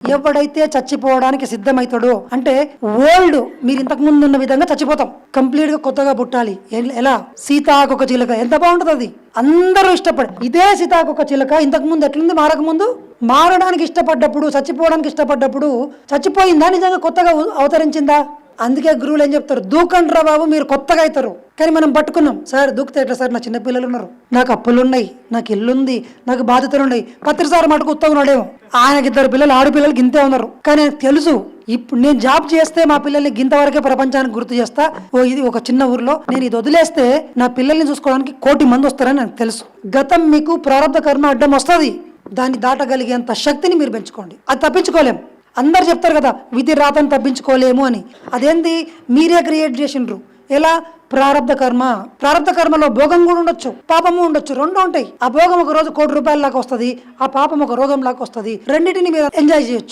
ఎవడైతే చచ్చిపోవడానికి సిద్ధమవుతాడో అంటే ఓల్డ్ మీరు ఇంతకు ముందు ఉన్న విధంగా చచ్చిపోతాం. కంప్లీట్గా కొత్తగా పుట్టాలి. ఎల్- ఎలా? సీతాకొక చిలక. ఎంత బాగుంటుంది అది? అందరూ ఇష్టపడి ఇదే సీతాకొక చిలక ఇంతకు ముందు ఎట్లుంది? మారక ముందు? మారడానికి ఇష్టపడ్డప్పుడు చచ్చిపోవడానికి ఇష్టపడ్డప్పుడు చచ్చిపోయిందా? నిజంగా కొత్తగా అవతరించిందా? అందుకే గురువులు ఏం చెప్తారు? దూకండి రా బాబు మీరు కొత్తగా అవుతారు కానీ మనం పట్టుకున్నాం. సార్ దూకితే ఎట్లా సార్? నా చిన్నపిల్లలు ఉన్నారు. నాకు అప్పులు ఉన్నాయి నాకు ఇల్లుంది నాకు బాధ్యతలు ఉన్నాయి పత్రి సార్ మటుకు ఉత్తగా ఉన్నాడేమో ఆయనకి ఇద్దరు పిల్లలు ఆడపిల్లలకి ఇంతే ఉన్నారు. కానీ తెలుసు ఇప్పుడు నేను జాబ్ చేస్తే మా పిల్లల్ని గింత వరకే ప్రపంచానికి గుర్తు చేస్తా. ఓ ఇది ఒక చిన్న ఊర్లో. నేను ఇది వదిలేస్తే నా పిల్లల్ని చూసుకోవడానికి కోటి మంది వస్తారని నాకు తెలుసు. గతం మీకు ప్రారంభ కర్మ అడ్డం వస్తుంది. దాన్ని దాటగలిగేంత శక్తిని మీరు పెంచుకోండి. అది తప్పించుకోలేం. అందరు చెప్తారు కదా విధి రాతను తప్పించుకోలేము అని. అదేంది? మీరే క్రియేట్ చేసిండ్రు. ఎలా? ప్రారంధ కర్మ. ప్రారంధ కర్మలో భోగం కూడా ఉండొచ్చు పాపము ఉండొచ్చు రెండు ఉంటాయి. ఆ భోగం ఒక రోజు కోటి రూపాయల లాగా వస్తుంది ఆ పాపం ఒక రోగం లాగా వస్తుంది. రెండింటిని మీరు ఎంజాయ్ చేయొచ్చు.